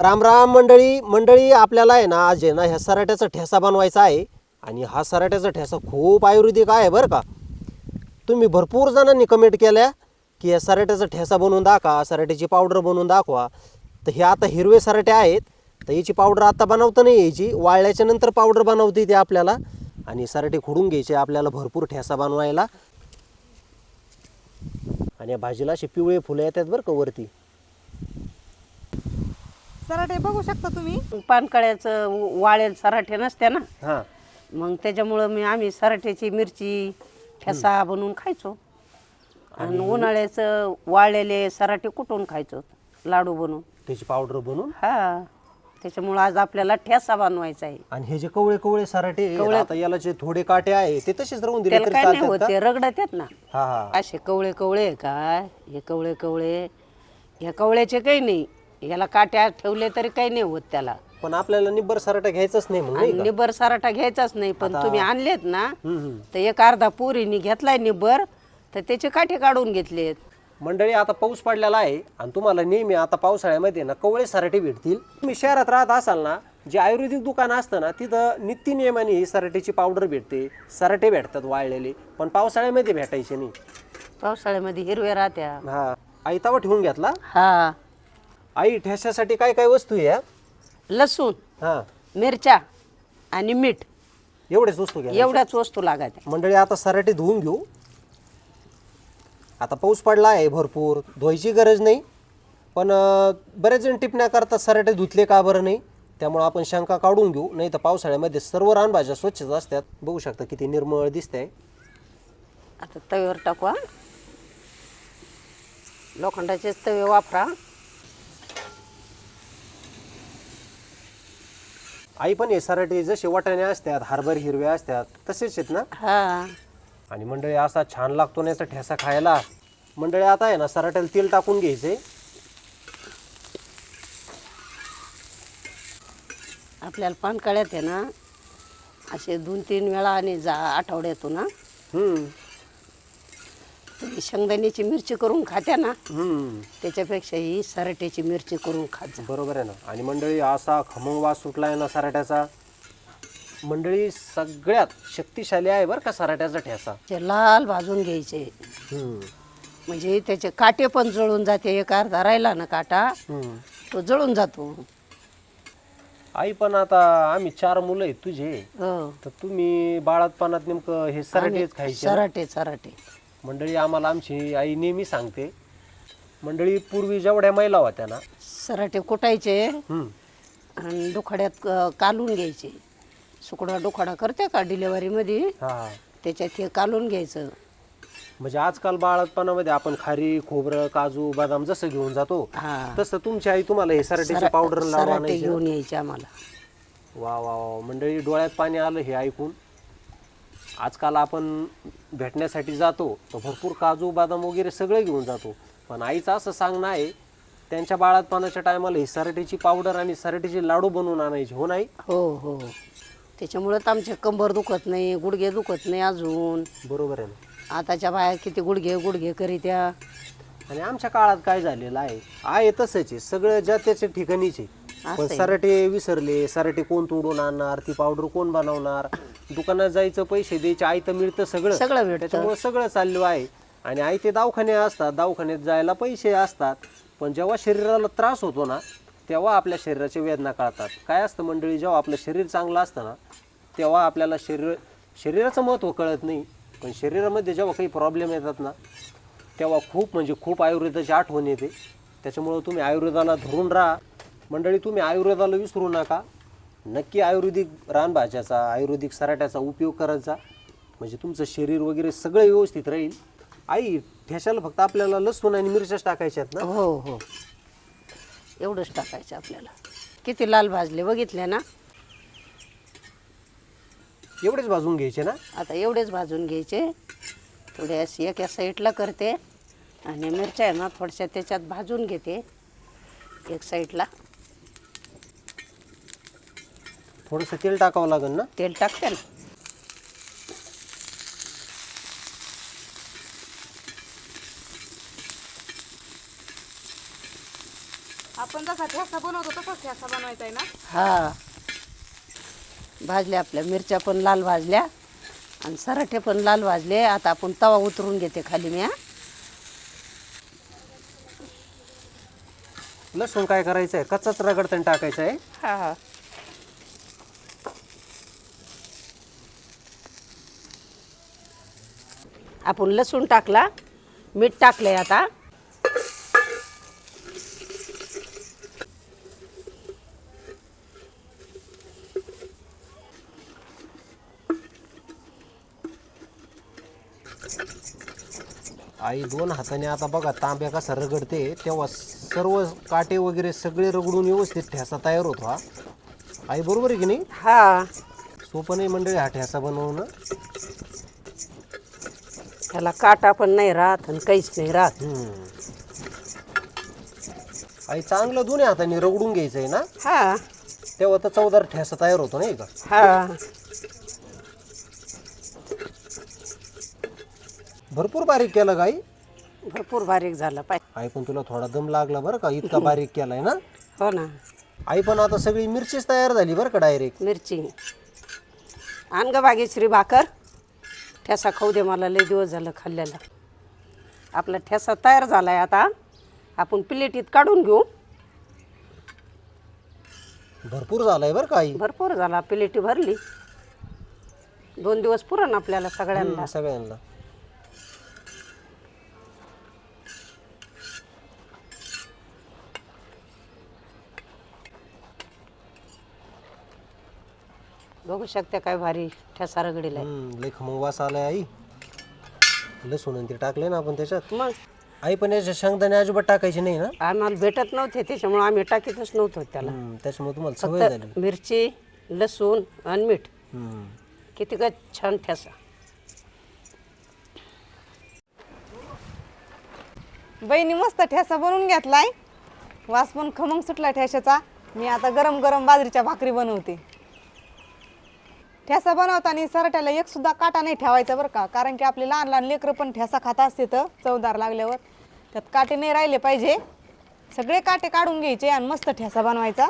राम राम मंडळी मंडळी आपल्याला आहे ना आज आहे ना ह्या सराट्याचा ठेसा बनवायचा आहे. आणि हा सराट्याचा ठेसा खूप आयुर्वेदिक आहे बरं का. तुम्ही भरपूर जणांनी कमेंट केल्या की या सराट्याचा ठेसा बनवून दाखवा सराट्याची पावडर बनवून दाखवा. तर हे आता हिरवे सराटे आहेत. तर याची पावडर आता बनवता नाही यायची. वाळल्याच्या नंतर पावडर बनवते ते आपल्याला. आणि सराटे खोडून घ्यायचे आपल्याला भरपूर ठेसा बनवायला. आणि या भाजीला असे पिवळे फुलं येतात बरं का वरती. सराटे बघू शकता तुम्ही? पानकळ्याचं वाळेल सराठे नसते ना? हां. मग त्याच्यामुळं मी आम्ही सराठ्याची मिरची ठेसा बनवून खायचो. आणि उन्हाळ्याचं वाळलेले सराटे कुटून खायचो लाडू बनवून. त्याची पावडर बनवून? हा. त्याच्यामुळं आज आपल्याला ठेसा बनवायचा आहे. आणि हे जे कवळे कवळे सराटे आहेत, कवळे- आता याला जे थोडे काटे आहे ते तसेच राहून दिले त्याला तरी काय नाही चालतात होत का? ते रगडत आहेत ना. हा हा. असे कवळे कवळे आहे काय हे कवळे कवळे ह्या कवळ्याचे काही नाही. याला काट्या ठेवले तरी काही नाही होत त्याला. पण आपल्याला निब्बर सराटा घ्यायचाच नाही का? निबर सराटा घ्यायचाच नाही पण तुम्ही आणलेत ना हम्म, हम्म. तर एक अर्धा पुरीनी घेतलाय निबर तर त्याचे काठे काढून घेतलेत. मंडळी आता पाऊस पडलेला आहे आणि तुम्हाला नेहमी आता पावसाळ्यामध्ये ना कवळे सराटे भेटतील. तुम्ही शहरात राहत असाल ना जे आयुर्वेदिक दुकान असतं ना तिथं नित्य नियमाने ही सराटीची पावडर भेटते. सराटे भेटतात वाळलेले पण पावसाळ्यामध्ये भेटायचे नाही. पावसाळ्यामध्ये हिरव्या राहत्या. हा. आई तवा ठेवून घेतला? हा. आई ठेस्यासाठी काय काय वस्तू आहे? लसूण हा. मिरच्या आणि मीठ. एवढेच वस्तू घ्या. एवढ्याच वस्तू लागत मंडळी आता सराटे धुवून घेऊ. आता पाऊस पडला आहे भरपूर. धुवायची गरज नाही. पण अं, बरेच जण टिपण्या करतात सराटे धुतले का बरं नाही? त्यामुळं आपण शंका काढून घेऊ. नाही तर पावसाळ्यामध्ये सर्व रानभाज्या स्वच्छच असतात. बघू शकता किती निर्मळ दिसतंय. आता तव्यावर टाकू हा. लोखंडाचेच तवे वापरा. आई पण सराटे जसे वाटाणे असतात हरभर हिरव्या असतात तसेच आहेत ना? हा. आणि मंडळी असा छान लागतो ना याचा ठेसा खायला. मंडळी आता आहे ना सराट्याला तेल टाकून घ्यायचे. आपल्याला पानकळ्यात आहे ना असे दोन तीन वेळा आणि जा आठवड्यातून ना हम्म. शेंगदाण्याची मिरची करून खात्या ना हम्म. त्याच्यापेक्षा ही सराट्याची मिरची करून खात जा. बरोबर आहे ना. आणि मंडळी असा खमंग वास सुटलाय ना सराट्याचा? मंडळी सगळ्यात शक्तिशाली आहे बरं का सराट्याचा ठेसा. ते लाल भाजून घ्यायचे. हम्म, म्हणजे त्याचे काटे पण जळून जाते. एक अर्धा राहिला ना काटा हम्म. तो जळून जातो. आई पण आता आम्ही चार मुलं आहेत तुझे. हो. तर तुम्ही बाळातपणात नेमकं हे सराटेच खायचे? सराटे सराटे. मंडळी आम्हाला आमची आई नेहमी सांगते मंडळी पूर्वी जेवढ्या महिला होत्या ना सराटे कुटायचे हम्म, आणि डोखाड्यात अ, कालून घ्यायचे. सुकडा डोखाडा करते का डिलेवरीमध्ये हा. त्याच्यात हे कालून घ्यायचं. म्हणजे आजकाल बाळातपणामध्ये आपण खारी खोबरं काजू बदाम जसं घेऊन जातो हा. तसं तुमची आई तुम्हाला हे सराटीचे सरा- पावडर लावा सराटे नाही घेऊन यायचे आम्हाला. वा वा वा. मंडळी डोळ्यात पाणी आलं हे ऐकून. आजकाल आपण भेटण्यासाठी जातो तर भरपूर काजू बदाम वगैरे सगळं घेऊन जातो. पण आईचं असं सांगणं आहे त्यांच्या बाळातपणाच्या टायमाला ही सराटीची पावडर आणि सराटीचे लाडू बनवून आणायचे हो नाही? हो हो. त्याच्यामुळं तर आमचे कंबर दुखत नाही गुडघे दुखत नाही अजून. बरोबर आहे ना? आताच्या बाया किती गुडघे गुडघे करीत्या. आणि आमच्या काळात काय झालेलं आहे आहे तसंच आहे सगळं ज्या त्याच्या ठिकाणीचे पण आहे. सराटे विसरले सराटे कोण तोडून आणणार ती पावडर कोण बनवणार? दुकानात जायचं पैसे द्यायचे आई तर मिळतं सगळं. सगळं भेटतं. त्याच्यामुळे सगळं चाललं आहे. आणि आई ते दवाखाने असतात. दवाखान्यात जायला पैसे असतात. पण जेव्हा शरीराला त्रास होतो ना तेव्हा आपल्या शरीराच्या वेदना कळतात. काय असतं मंडळी जेव्हा आपलं शरीर चांगलं असतं ना तेव्हा आपल्याला शरीर शरीराचं महत्त्व कळत नाही. पण शरीरामध्ये जेव्हा काही प्रॉब्लेम येतात ना तेव्हा खूप म्हणजे खूप आयुर्वेदाची आठवण येते. त्याच्यामुळं तुम्ही आयुर्वेदाला धरून राहा. मंडळी तुम्ही आयुर्वेदाला विसरू नका. नक्की आयुर्वेदिक रानभाज्याचा आयुर्वेदिक सराट्याचा उपयोग करत जा. म्हणजे तुमचं शरीर वगैरे सगळं व्यवस्थित राहील. आई ठेशाला फक्त आपल्याला लसूण आणि मिरच्याच टाकायच्या आहेत ना? हो हो. एवढंच टाकायचं आपल्याला. किती लाल भाजले बघितले ना? एवढेच भाजून घ्यायचे ना? आता एवढेच भाजून घ्यायचे. थोडे अशी एका साईडला करते. आणि मिरच्या आहे ना थोड्याशा त्याच्यात भाजून घेते. एक साईडला. थोडंसं तेल टाकावं लागेल ना? तेल टाकते ना. आपण जसा ठेसा बनवतो तसाच ठेसा बनवायचा आहे ना? हा. भाजल्या आपल्या मिरच्या पण लाल भाजल्या आणि सराठे पण लाल भाजले. आता आपण तवा उतरून घेते खाली मी हा. लसूण काय करायचं आहे कच्चाच रगडताना टाकायचं आहे हा हा. आपण लसूण टाकला मीठ टाकलंय आता. आई दोन हाताने आता बघा तांब्या कसा रगडते तेव्हा सर्व काटे वगैरे सगळे रगडून व्यवस्थित ठेसा तयार होतो हा. आई बरोबर आहे की नाही? हा. सोपं नाही मंडळी हा ठेसा बनवणं. त्याला काटा पण नाही राहत आणि काहीच नाही राहत. आई चांगलं दोन्ही हाताने रगडून घ्यायचं आहे ना? हा. तेव्हा तर चौदार ठेसा तयार होतो नाही का? हा. भरपूर बारीक केलं आई? भरपूर बारीक झाला पाय. आई पण तुला थोडा दम लागला बरं का? इतका बारीक केलाय ना? हो ना. आई पण आता सगळी मिरचीच तयार झाली बरं का डायरेक्ट? मिरची. आण ग बागेश्री भाकर. ठेसा खाऊ दे मला लय दिवस झालं खाल्ल्याला. आपला ठेसा तयार झाला आहे आता. आपण प्लेटीत काढून घेऊ. भरपूर झालाय बरं का आई? भरपूर झाला प्लेटी भरली. दोन दिवस पुरण आपल्याला सगळ्यांना. सगळ्यांना. बघू शकते काय भारी ठेसा रगडीला आहे. हम्म, लय खमंग वास आलाय आई. लसूण आणि ते टाकले ना आपण त्याच्यात. मग? आई पण याच्या शेंगदाणे अजिबात टाकायचे नाही ना? आम्हाला भेटत नव्हते त्याच्यामुळे आम्ही टाकीतच नव्हतो त्याला. हम्म, त्याच्यामुळे तुम्हाला सवय झाली. फक्त मिरची लसूण आणि मीठ. हम्म. किती का छान ठेसा. बहिणी मस्त ठेसा बनवून घेतलाय. वास पण खमंग सुटला ठेशाचा. मी आता गरम गरम बाजरीच्या भाकरी बनवते. ठेसा बनवताना सरट्याला एक सुद्धा काटा नाही ठेवायचा बरं का. कारण की आपले लहान लहान लेकरं पण ठेसा खात असते तर चवदार लागल्यावर. त्यात काटे नाही राहिले पाहिजे. सगळे काटे काढून घ्यायचे आणि मस्त ठेसा बनवायचा.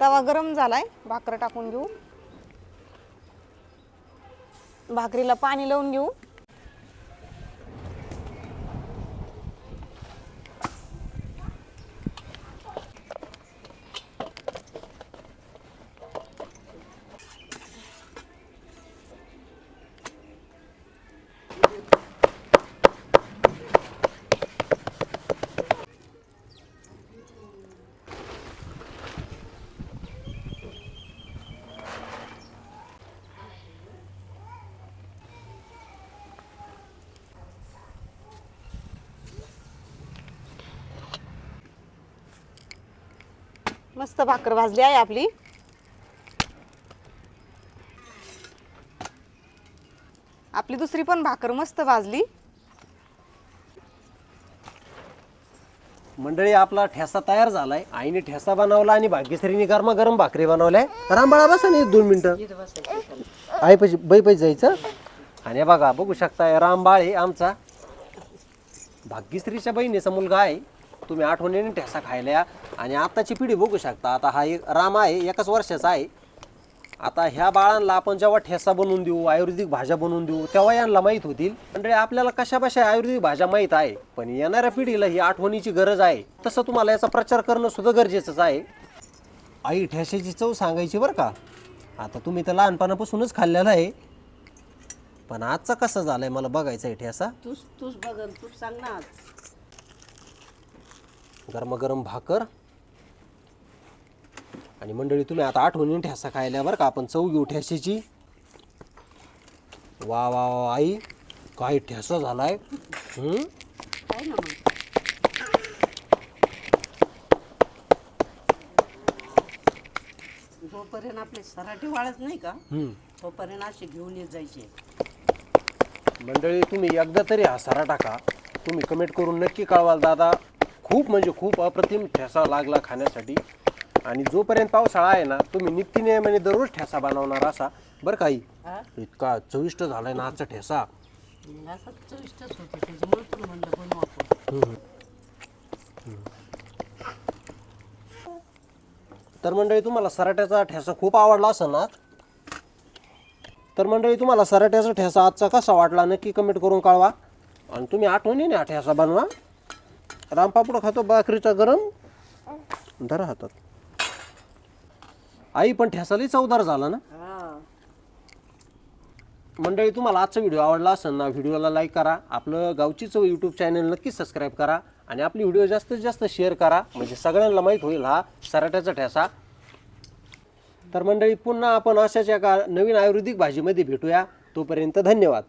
तवा गरम झाला आहे भाकर टाकून घेऊ. भाकरीला पाणी लावून घेऊ. मस्त भाकर भाजली आहे आपली. आपली दुसरी पण भाकर मस्त भाजली. मंडळी आपला ठेसा तयार झालाय. आईने ठेसा बनवला आणि भाग्यश्रीने गरमागरम भाकरी बनवल्या. रामबाळा बसा नाही दोन मिनिटं. आई पैसे बाई पैसे जायचं. आणि बघा बघू शकता रामबाळ आहे आमचा भाग्यश्रीच्या बहिणीचा मुलगा आहे. तुम्ही आठवणीने ठेसा खायल्या. आणि आताची पिढी बघू शकता आता हा एक राम आहे एकाच वर्षाचा आहे. आता ह्या बाळांना आपण जेव्हा ठेसा बनवून देऊ आयुर्वेदिक भाज्या बनवून देऊ तेव्हा यांना माहीत होतील. म्हणजे आपल्याला कशापाशा आयुर्वेदिक भाज्या माहीत आहे? पण येणाऱ्या पिढीला ही आठवणीची गरज आहे. तसं तुम्हाला याचा प्रचार करणं सुद्धा गरजेचंच आहे. आई ठेशाची चव सांगायची बरं का? आता तुम्ही तर लहानपणापासूनच खाल्लेला आहे. पण आजचा कसा झालाय मला बघायचा आहे ठेसा? तूच तूच बघ तू तूच सांग ना गरमागरम भाकर. आणि मंडळी तुम्ही आता आठवणीने ठेसा खायला बरं का? आपण चव घेऊ ठेसाची वा वा वा आई काय ठेसा झालाय? हम्म? जोपर्यंत आपले सराठी वाळत नाही का हम्म. तोपर्यंत असे घेऊन येत जायचे. मंडळी तुम्ही एकदा तरी हा सरा टाका तुम्ही कमेंट करून नक्की कळवाल दादा. खूप म्हणजे खूप अप्रतिम ठेसा लागला खाण्यासाठी. आणि जोपर्यंत पावसाळा आहे ना तुम्ही नित्यनियमाने दररोज ठेसा बनवणार असा. बरं काही इतका चविष्ट झालाय ना आजचा ठेसा. तर मंडळी तुम्हाला सराट्याचा ठेसा खूप आवडला असेल ना तर मंडळी तुम्हाला सराट्याचा ठेसा आजचा कसा वाटला? नक्की कमेंट करून कळवा. आणि तुम्ही आठवणीने हा ठेसा बनवा. रामपापड खातो बाकरीचा गरम धरा हातात. आई पण ठेसालाही चवदार झाला ना? मंडळी तुम्हाला आजचा व्हिडिओ आवडला असेल ना व्हिडिओला लाईक करा आपलं गावची चव यूट्यूब चॅनल नक्की सबस्क्राईब करा आणि आपली व्हिडिओ जास्तीत जास्त शेअर करा. म्हणजे सगळ्यांना माहीत होईल हा सराट्याचा ठेसा. तर मंडळी पुन्हा आपण अशाच एका नवीन आयुर्वेदिक भाजीमध्ये भेटूया. तोपर्यंत धन्यवाद.